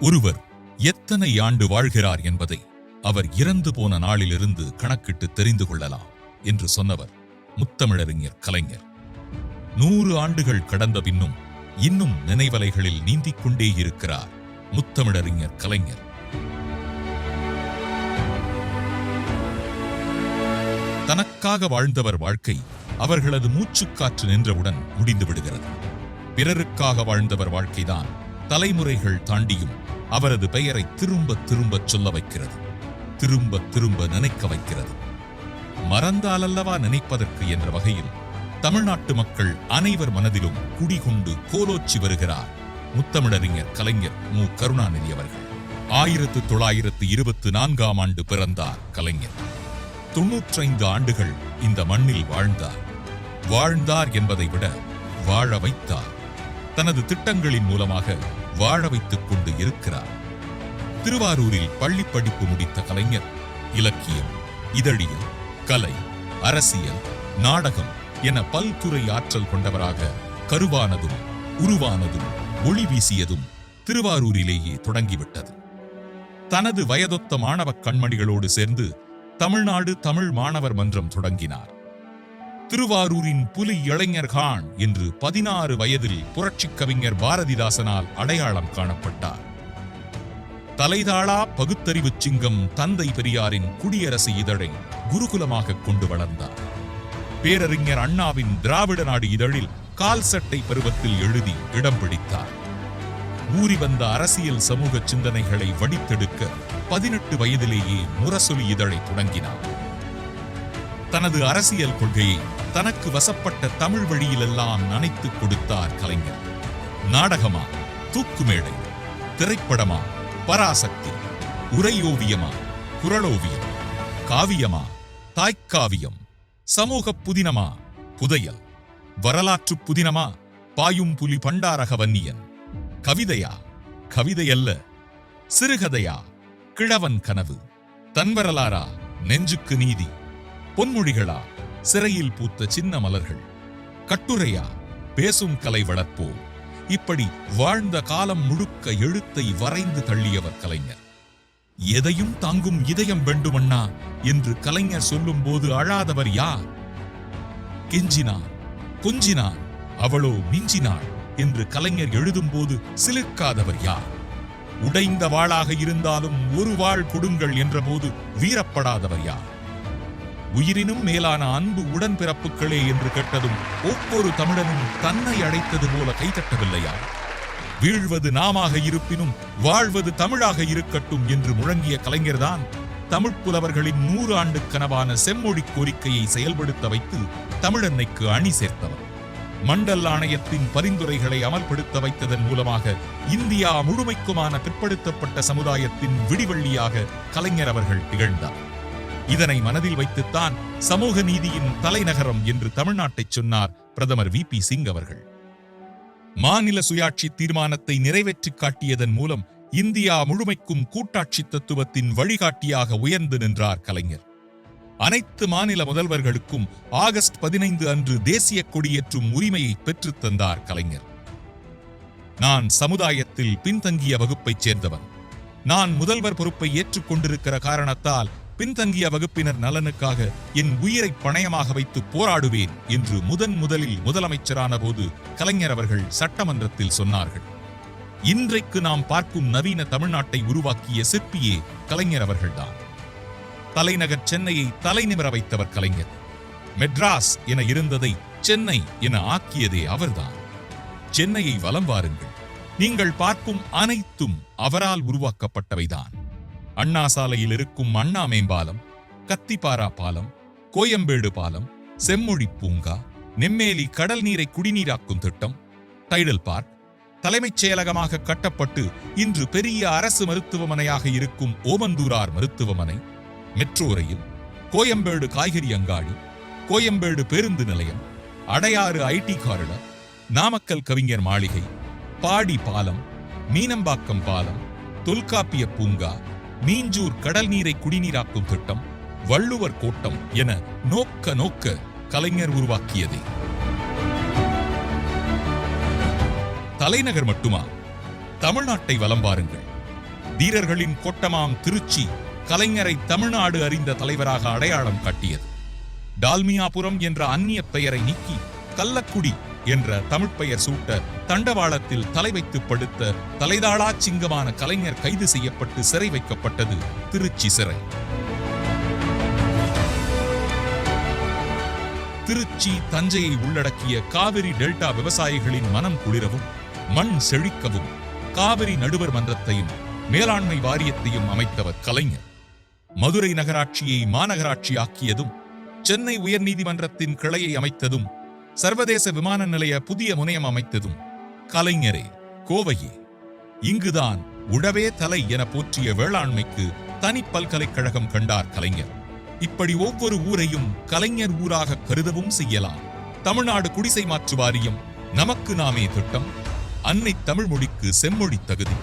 ஒருவர் எத்தனை ஆண்டு வாழ்கிறார் என்பதை அவர் இறந்து போன நாளிலிருந்து கணக்கிட்டு தெரிந்து கொள்ளலாம் என்று சொன்னவர் முத்தமிழறிஞர் கலைஞர். நூறு ஆண்டுகள் கடந்த பின்னும் இன்னும் நினைவலைகளில் நீந்திக் கொண்டே இருக்கிறார் முத்தமிழறிஞர் கலைஞர். தனக்காக வாழ்ந்தவர் வாழ்க்கை அவர்களது மூச்சுக்காற்று நின்றவுடன் முடிந்து விடுகிறது. பிறருக்காக வாழ்ந்தவர் வாழ்க்கைதான் தலைமுறைகள் தாண்டியும் அவரது பெயரை திரும்ப திரும்பச் சொல்ல வைக்கிறது. திரும்ப திரும்ப நினைக்க வைக்கிறது. மறந்தாலல்லவா நினைப்பதற்கு என்ற வகையில் தமிழ்நாட்டு மக்கள் அனைவர் மனதிலும் குடிகொண்டு கோலோச்சி வருகிறார். முத்தமிழறிஞர் கலைஞர் மு. கருணாநிதி அவர்கள். ஆயிரத்து தொள்ளாயிரத்து இருபத்து நான்காம் ஆண்டு பிறந்தார் கலைஞர். தொன்னூற்றைந்து ஆண்டுகள் இந்த மண்ணில் வாழ்ந்தார். வாழ்ந்தார் என்பதை விட வாழ வைத்தார். தனது திட்டங்களின் மூலமாக வாழ வைத்துக் கொண்டு இருக்கிறார். திருவாரூரில் பள்ளி படிப்பு முடித்த கலைஞர் இலக்கியம் இதழியல் கலை அரசியல் நாடகம் என பல்துறை ஆற்றல் கொண்டவராக கருவானதும் உருவானதும் ஒளி வீசியதும் திருவாரூரிலேயே தொடங்கிவிட்டது. தனது வயதொத்த மாணவக் கண்மணிகளோடு சேர்ந்து தமிழ்நாடு தமிழ் மாணவர் மன்றம் தொடங்கினார். திருவாரூரின் புலி இளைஞர் கான் என்று பதினாறு வயதில் புரட்சிக் கவிஞர் பாரதிதாசனால் அடையாளம் காணப்பட்டார். தலைதாளா பகுத்தறிவுச் சிங்கம் தந்தை பெரியாரின் குடியரசு இதழை குருகுலமாக கொண்டு வளர்ந்தார். பேரறிஞர் அண்ணாவின் திராவிட நாடு இதழில் கால் சட்டை பருவத்தில் எழுதி இடம் பிடித்தார். ஊறி வந்த அரசியல் சமூக சிந்தனைகளை வடித்தெடுக்க பதினெட்டு வயதிலேயே முரசொலி இதழை தொடங்கினார். தனது அரசியல் கொள்கையை தனக்கு வசப்பட்ட தமிழ் வழியிலெல்லாம் நனைத்துக் கொடுத்தார் கலைஞர். நாடகமா தூக்குமேடை திரைப்படமா பராசக்தி உரையோவியமா குரலோவியம் காவியமா தாய்க்காவியம் சமூக புதினமா புதையல் வரலாற்று புதினமா பாயும் புலி பண்டாரக வன்னியன் கவிதையா கவிதையல்ல சிறுகதையா கிழவன் கனவு தன்வரலாரா நெஞ்சுக்கு நீதி பொன்மொழிகளா? சிறையில் பூத்த சின்ன மலர்கள். கட்டுரையா? பேசும் கலை வளர்ப்போ? இப்படி வாழ்ந்த காலம் முழுக்க எழுத்தை வரைந்து தள்ளியவர் கலைஞர். எதையும் தாங்கும் இதயம் வேண்டுமண்ணா? என்று கலைஞர் சொல்லும்போது அழாதவர் யார்? கெஞ்சினான். கொஞ்சினான். அவளோ மிஞ்சினாள் என்று கலைஞர் எழுதும்போது சிலிர்க்காதவர் யார்? உடைந்த வாளாக இருந்தாலும் ஒரு வாள் கொடுங்கள் என்றபோது வீரப்படாதவர் யார்? உயிரினும் மேலான அன்பு உடன்பிறப்புகளே என்று கேட்டதும் ஒவ்வொரு தமிழனும் தன்னை அழைத்தது போல கைதட்டவில்லையா? வீழ்வது நாமாக இருப்பினும் வாழ்வது தமிழாக இருக்கட்டும் என்று முழங்கிய கலைஞர்தான் தமிழ் புலவர்களின் நூறு ஆண்டு கனவான செம்மொழி கோரிக்கையை செயல்படுத்த வைத்து தமிழன்னைக்கு அணி சேர்த்தவர். மண்டல் ஆணையத்தின் பரிந்துரைகளை அமல்படுத்த வைத்ததன் மூலமாக இந்தியா முழுமைக்குமான பிற்படுத்தப்பட்ட சமுதாயத்தின் விடிவள்ளியாக கலைஞர் அவர்கள் திகழ்ந்தார். இதனை மனதில் வைத்துத்தான் சமூக நீதியின் தலைநகரம் என்று தமிழ்நாட்டை சொன்னார் பிரதமர் வி பி சிங் அவர்கள். மாநில சுயாட்சி தீர்மானத்தை நிறைவேற்றி காட்டியதன் மூலம் இந்தியா முழுமைக்கும் கூட்டாட்சி தத்துவத்தின் வழிகாட்டியாக உயர்ந்து நின்றார் கலைஞர். அனைத்து மாநில முதல்வர்களுக்கும் ஆகஸ்ட் பதினைந்து அன்று தேசிய கொடியேற்றும் உரிமையை பெற்றுத் தந்தார் கலைஞர். நான் சமுதாயத்தில் பின்தங்கிய வகுப்பைச் சேர்ந்தவன். நான் முதல்வர் பொறுப்பை ஏற்றுக்கொண்டிருக்கிற காரணத்தால் பின்தங்கிய வகுப்பினர் நலனுக்காக என் உயிரை பணயமாக வைத்து போராடுவேன் என்று முதன் முதலில் முதலமைச்சரான போது கலைஞர் அவர்கள் சட்டமன்றத்தில் சொன்னார்கள். இன்றைக்கு நாம் பார்க்கும் நவீன தமிழ்நாட்டை உருவாக்கிய சிற்பியே கலைஞர் அவர்கள்தான். தலைநகர் சென்னையை தலைநிமிர வைத்தவர் கலைஞர். மெட்ராஸ் என இருந்ததை சென்னை என ஆக்கியதே அவர்தான். சென்னையை வலம் வாருங்கள். நீங்கள் பார்க்கும் அனைத்தும் அவரால் உருவாக்கப்பட்டவைதான். அண்ணா சாலையில் இருக்கும் அண்ணா மேம்பாலம் கத்திப்பாரா பாலம் கோயம்பேடு பாலம் செம்மொழி பூங்கா நெம்மேலி கடல் நீரை குடிநீராக்கும் திட்டம் டைடல் பார்க் தலைமைச் செயலகமாக கட்டப்பட்டு இன்று பெரிய அரசு மருத்துவமனையாக இருக்கும் ஓமந்தூரார் மருத்துவமனை மெட்ரோ ரயில் கோயம்பேடு காய்கறி அங்காடி கோயம்பேடு பேருந்து நிலையம் அடையாறு ஐடி காரிடர் நாமக்கல் கவிஞர் மாளிகை பாடி பாலம் மீனம்பாக்கம் பாலம் தொல்காப்பிய பூங்கா மீஞ்சூர் கடல் நீரை குடிநீராக்கும் திட்டம் வள்ளுவர் கோட்டம் என நோக்க நோக்க கலைஞர் உருவாக்கியதே. தலைநகர் மட்டுமா? தமிழ்நாட்டை வலம் பாருங்கள் வீரர்களின் கோட்டமாம் திருச்சி கலைஞரை தமிழ்நாடு அறிந்த தலைவராக அடையாளம் காட்டியது. டால்மியாபுரம் என்ற அந்நிய பெயரை நீக்கி கள்ளக்குடி என்ற தமிழ் பெயர் சூட்ட தண்டவாளத்தில் தலை வைத்து படுத்த தலைதாளா சிங்கமான கலைஞர் கைது செய்யப்பட்டு சிறை வைக்கப்பட்டது திருச்சி சிறை. திருச்சி தஞ்சையை உள்ளடக்கிய காவிரி டெல்டா விவசாயிகளின் மனம் குளிரவும் மண் செழிக்கவும் காவிரி நடுவர் மன்றத்தையும் மேலாண்மை வாரியத்தையும் அமைத்தவர் கலைஞர். மதுரை நகராட்சியை மாநகராட்சி ஆக்கியதும் சென்னை உயர்நீதிமன்றத்தின் கிளையை அமைத்ததும் சர்வதேச விமான நிலைய புதிய முனையம் அமைத்ததும் கலைஞரே கோவையே. இங்குதான் உழவே தலை என போற்றிய வேளாண்மைக்கு தனி பல்கலைக்கழகம் கண்டார் கலைஞர். இப்படி ஒவ்வொரு ஊரையும் கலைஞர் ஊராக கருதவும் செய்யலாம். தமிழ்நாடு குடிசை மாற்று வாரியம் நமக்கு நாமே திட்டம். அன்னை தமிழ் மொழிக்கு செம்மொழி தகுதி.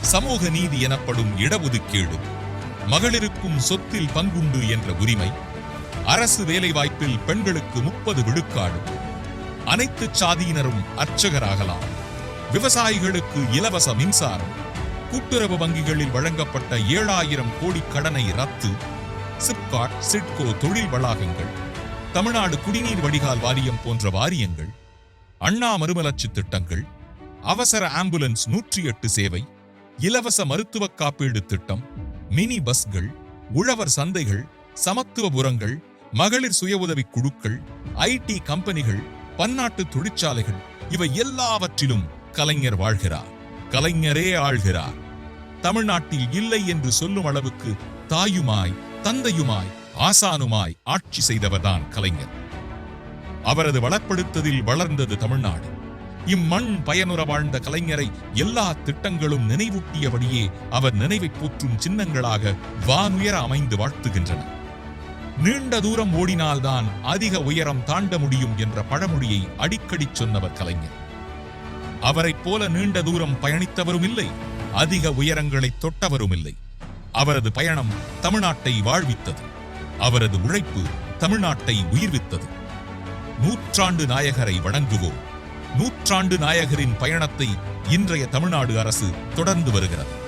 சமூக நீதி எனப்படும் இடஒதுக்கீடு. மகளிருக்கும் சொத்தில் பங்குண்டு என்ற உரிமை. அரசு வேலைவாய்ப்பில் பெண்களுக்கு முப்பது விழுக்காடு. அனைத்து சாதியினரும் அர்ச்சகராகலாம். விவசாயிகளுக்கு இலவச மின்சாரம். கூட்டுறவு வங்கிகளில் வழங்கப்பட்ட ஏழாயிரம் கோடி கடனை ரத்து. சிப்காட் சிட்கோ தொழில் வளாகங்கள். தமிழ்நாடு குடிநீர் வடிகால் வாரியம் போன்ற வாரியங்கள். அண்ணா மறுமலர்ச்சி திட்டங்கள். அவசர ஆம்புலன்ஸ் நூற்றி எட்டு சேவை. இலவச மருத்துவ காப்பீடு திட்டம். மினி பஸ்கள். உழவர் சந்தைகள். சமத்துவபுரங்கள் மகளிர் சுய உதவி குழுக்கள். ஐடி கம்பெனிகள். பன்னாட்டு தொழிற்சாலைகள் இவை எல்லாவற்றிலும் கலைஞர் வாழ்கிறார். கலைஞரே ஆழ்கிறார் தமிழ்நாட்டில் இல்லை என்று சொல்லும் அளவுக்கு தாயுமாய் தந்தையுமாய் ஆசானுமாய் ஆட்சி செய்தவர்தான் கலைஞர். அவரது வளப்படுத்ததில் வளர்ந்தது தமிழ்நாடு. இம்மண் பயனுற வாழ்ந்த கலைஞரை எல்லா திட்டங்களும் நினைவூட்டியபடியே அவர் நினைவை போற்றும் சின்னங்களாக வானுயர அமைந்து வாழ்த்துகின்றன நீண்ட தூரம் ஓடினால்தான் அதிக உயரம் தாண்ட முடியும் என்ற பழமொழியை அடிக்கடி சொன்னவர் கலைஞர். அவரைப் போல நீண்ட தூரம் பயணித்தவரும் இல்லை அதிக உயரங்களை தொட்டவரும் இல்லை. அவரது பயணம் தமிழ்நாட்டை வாழ்வித்தது. அவரது உழைப்பு தமிழ்நாட்டை உயிர்வித்தது. நூற்றாண்டு நாயகரை வணங்குவோம். நூற்றாண்டு நாயகரின் பயணத்தை இன்றைய தமிழ்நாடு அரசு தொடர்ந்து வருகிறது.